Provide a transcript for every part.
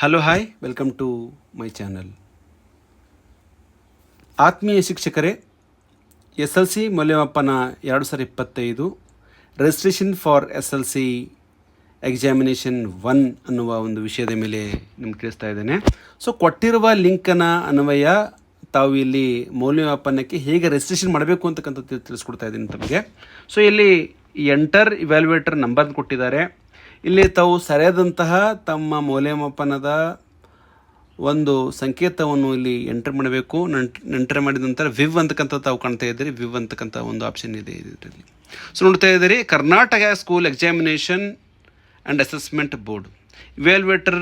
Hello hi welcome to my channel ಆತ್ಮೀಯ ಶಿಕ್ಷಕರೇ, S L C ಮೌಲ್ಯಮಾಪನ ಎರಡು ಸಾವಿರ ಇಪ್ಪತ್ತೈದು registration for S L C examination one ಅನ್ನುವ ಒಂದು ವಿಷಯದ ಮೇಲೆ ನಿಮ್ಗೆ ತಿಳಿಸ್ತಾ ಇದ್ದೇನೆ. ಸೊ ಕೊಟ್ಟಿರುವ ಲಿಂಕನ ಅನ್ವಯ ತಾವು ಇಲ್ಲಿ ಮೌಲ್ಯಮಾಪನಕ್ಕೆ ಹೇಗೆ ರಿಜಿಸ್ಟ್ರೇಷನ್ ಮಾಡಬೇಕು ಅಂತಕ್ಕಂಥ ತಿಳ್- ತಿಳಿಸ್ಕೊಡ್ತಾ ಇದ್ದೀನಿ ತಮಗೆ. ಸೊ ಇಲ್ಲಿ ಎಂಟರ್ ಇವ್ಯಾಲ್ಯುವೇಟರ್ ನಂಬರ್ ಕೊಟ್ಟಿದ್ದಾರೆ. ಇಲ್ಲಿ ತಾವು ಸರಿಯಾದಂತಹ ತಮ್ಮ ಮೌಲ್ಯಮಾಪನದ ಒಂದು ಸಂಕೇತವನ್ನು ಇಲ್ಲಿ ಎಂಟರ್ ಮಾಡಬೇಕು. ಎಂಟರ್ ಮಾಡಿದ ನಂತರ ವಿವ್ ಅಂತಕ್ಕಂಥ ತಾವು ಕಾಣ್ತಾ ಇದ್ದೀರಿ. ವಿವ್ ಅಂತಕ್ಕಂಥ ಒಂದು ಆಪ್ಷನ್ ಇದೆ ಇದರಲ್ಲಿ. ಸೊ ನೋಡ್ತಾ ಇದ್ದೀರಿ, Karnataka school examination and assessment board evaluator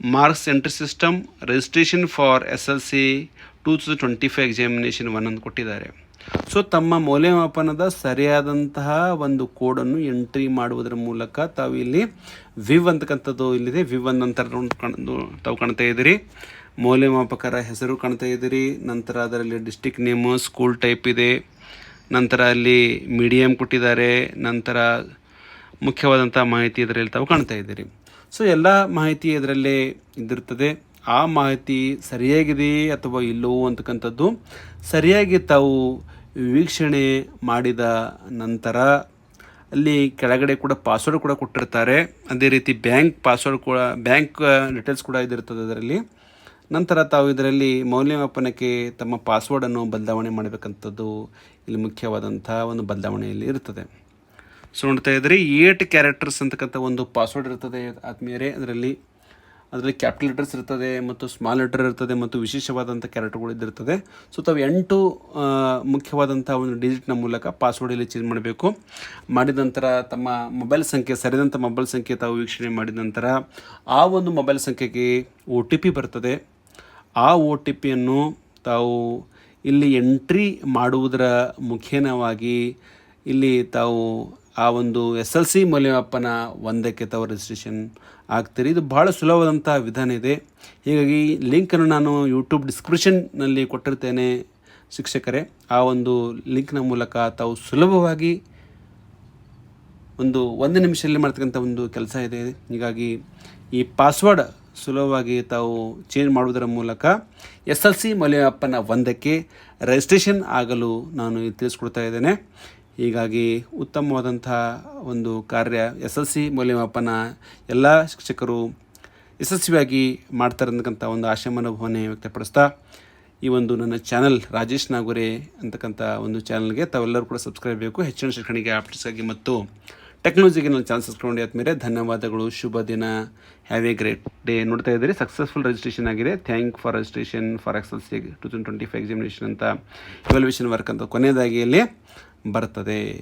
marks entry system registration for S L C two thousand twenty five examination one ಅಂತ ಕೊಟ್ಟಿದ್ದಾರೆ. ಸೊ ತಮ್ಮ ಮೌಲ್ಯಮಾಪನದ ಸರಿಯಾದಂತಹ ಒಂದು ಕೋಡನ್ನು ಎಂಟ್ರಿ ಮಾಡುವುದರ ಮೂಲಕ ತಾವು ಇಲ್ಲಿ ವಿವ್ ಅಂತಕ್ಕಂಥದ್ದು ಇಲ್ಲಿದೆ. ವಿವ್ ಅನ್ನ ನಂತರ ತಾವು ಕಾಣ್ತಾ ಇದ್ದೀರಿ. ಮೌಲ್ಯಮಾಪಕರ ಹೆಸರು ಕಾಣ್ತಾ ಇದ್ದೀರಿ. ನಂತರ ಅದರಲ್ಲಿ ಡಿಸ್ಟಿಕ್ ನೇಮು ಸ್ಕೂಲ್ ಟೈಪ್ ಇದೆ. ನಂತರ ಅಲ್ಲಿ ಮೀಡಿಯಮ್ ಕೊಟ್ಟಿದ್ದಾರೆ. ನಂತರ ಮುಖ್ಯವಾದಂಥ ಮಾಹಿತಿ ಇದರಲ್ಲಿ ತಾವು ಕಾಣ್ತಾ ಇದ್ದೀರಿ. ಸೊ ಎಲ್ಲ ಮಾಹಿತಿ ಇದರಲ್ಲಿ ಇದಿರ್ತದೆ ಆ ಮಾಹಿತಿ ಸರಿಯಾಗಿದೆ ಅಥವಾ ಇಲ್ಲವೋ ಅಂತಕ್ಕಂಥದ್ದು ಸರಿಯಾಗಿ ತಾವು ವೀಕ್ಷಣೆ ಮಾಡಿದ ನಂತರ ಅಲ್ಲಿ ಕೆಳಗಡೆ ಕೂಡ ಪಾಸ್ವರ್ಡ್ ಕೂಡ ಕೊಟ್ಟಿರ್ತಾರೆ. ಅದೇ ರೀತಿ ಬ್ಯಾಂಕ್ ಪಾಸ್ವರ್ಡ್ ಕೂಡ ಬ್ಯಾಂಕ್ ಡೀಟೇಲ್ಸ್ ಕೂಡ ಇದಿರ್ತದೆ ಅದರಲ್ಲಿ. ನಂತರ ತಾವು ಇದರಲ್ಲಿ ಮೌಲ್ಯಮಾಪನಕ್ಕೆ ತಮ್ಮ ಪಾಸ್ವರ್ಡನ್ನು ಬದಲಾವಣೆ ಮಾಡಬೇಕಂಥದ್ದು ಇಲ್ಲಿ ಮುಖ್ಯವಾದಂಥ ಒಂದು ಬದಲಾವಣೆಯಲ್ಲಿ ಇರ್ತದೆ. ಸೊ ನೋಡ್ತಾ ಇದ್ರೆ ಏಟ್ ಕ್ಯಾರೆಕ್ಟರ್ಸ್ ಅಂತಕ್ಕಂಥ ಒಂದು ಪಾಸ್ವರ್ಡ್ ಇರ್ತದೆ ಆತ್ಮೀಯರೇ. ಅದರಲ್ಲಿ ಅದರಲ್ಲಿ ಕ್ಯಾಪಿಟಲ್ ಲೆಟರ್ಸ್ ಇರ್ತದೆ ಮತ್ತು ಸ್ಮಾಲ್ ಲೆಟರ್ ಇರ್ತದೆ ಮತ್ತು ವಿಶೇಷವಾದಂಥ ಕ್ಯಾರೆಕ್ಟರ್ಗಳು ಇದ್ದಿರ್ತದೆ. ಸೊ ತಾವು ಎಂಟು ಮುಖ್ಯವಾದಂಥ ಒಂದು ಡಿಜಿಟ್ನ ಮೂಲಕ ಪಾಸ್ವರ್ಡ್ ಇಲ್ಲಿ ಚೇಂಜ್ ಮಾಡಬೇಕು. ಮಾಡಿದ ನಂತರ ತಮ್ಮ ಮೊಬೈಲ್ ಸಂಖ್ಯೆ, ಸರಿದಂಥ ಮೊಬೈಲ್ ಸಂಖ್ಯೆ ತಾವು ವೀಕ್ಷಣೆ ಮಾಡಿದ ನಂತರ ಆ ಒಂದು ಮೊಬೈಲ್ ಸಂಖ್ಯೆಗೆ ಒ ಟಿ ಪಿ ಬರ್ತದೆ. ಆ ಒ ಟಿ ಪಿಯನ್ನು ತಾವು ಇಲ್ಲಿ ಎಂಟ್ರಿ ಮಾಡುವುದರ ಮುಖೇನವಾಗಿ ಇಲ್ಲಿ ತಾವು ಆ ಒಂದು ಎಸ್ ಎಲ್ ಸಿ ಮೌಲ್ಯಮಾಪನ ಒಂದಕ್ಕೆ ತಾವು ರಿಜಿಸ್ಟ್ರೇಷನ್ ಆಗ್ತೀರಿ. ಇದು ಭಾಳ ಸುಲಭವಾದಂಥ ವಿಧಾನ ಇದೆ. ಹೀಗಾಗಿ ಲಿಂಕನ್ನು ನಾನು ಯೂಟ್ಯೂಬ್ ಡಿಸ್ಕ್ರಿಪ್ಷನ್ನಲ್ಲಿ ಕೊಟ್ಟಿರ್ತೇನೆ ಶಿಕ್ಷಕರೇ. ಆ ಒಂದು ಲಿಂಕ್ನ ಮೂಲಕ ತಾವು ಸುಲಭವಾಗಿ ಒಂದು ಒಂದು ನಿಮಿಷದಲ್ಲಿ ಮಾಡ್ತಕ್ಕಂಥ ಒಂದು ಕೆಲಸ ಇದೆ. ಹೀಗಾಗಿ ಈ ಪಾಸ್ವರ್ಡ್ ಸುಲಭವಾಗಿ ತಾವು ಚೇಂಜ್ ಮಾಡುವುದರ ಮೂಲಕ ಎಸ್ ಎಲ್ ಸಿ ಮೌಲ್ಯಮಾಪನ ಒಂದಕ್ಕೆ ರಿಜಿಸ್ಟ್ರೇಷನ್ ಆಗಲು ನಾನು ತಿಳಿಸ್ಕೊಡ್ತಾ ಇದ್ದೇನೆ. ಹೀಗಾಗಿ ಉತ್ತಮವಾದಂಥ ಒಂದು ಕಾರ್ಯ ಎಸ್ ಎಲ್ ಸಿ ಮೌಲ್ಯಮಾಪನ ಎಲ್ಲ ಶಿಕ್ಷಕರು ಯಶಸ್ವಿಯಾಗಿ ಮಾಡ್ತಾರೆ ಅಂತಕ್ಕಂಥ ಒಂದು ಆಶಯ ಮನೋಭಾವನೆ ವ್ಯಕ್ತಪಡಿಸ್ತಾ ಈ ಒಂದು ನನ್ನ ಚಾನಲ್ ರಾಜೇಶ್ ನಾಗುರೆ ಅಂತಕ್ಕಂಥ ಒಂದು ಚಾನಲ್ಗೆ ತಾವೆಲ್ಲರೂ ಕೂಡ ಸಬ್ಸ್ಕ್ರೈಬ್ ಬೇಕು ಹೆಚ್ಚಿನ ಶಿಕ್ಷಣಿಗೆ ಅಪ್ಡೇಟ್ಸ್ಗಾಗಿ ಮತ್ತು ಟೆಕ್ನಾಲಜಿಗೆ ನಾನು ಚಾನ್ಸಸ್ ಮಾಡಿ ಆದಮೇಲೆ ಧನ್ಯವಾದಗಳು, ಶುಭ ದಿನ. ಹ್ಯಾವ್ ಎ ಗ್ರೇಟ್ ಡೇ ನೋಡ್ತಾ ಇದ್ದೀರಿ ಸಕ್ಸಸ್ಫುಲ್ ರಿಜಿಸ್ಟ್ರೇಷನ್ ಆಗಿದೆ. Thank for registration for SSLC two thousand twenty five examination ಅಂತ ಇವಾಲ್ಯೂಷನ್ ವರ್ಕ್ ಅಂತ ಕೊನೆಯದಾಗಿ ಇಲ್ಲಿ ಬರ್ತದೆ.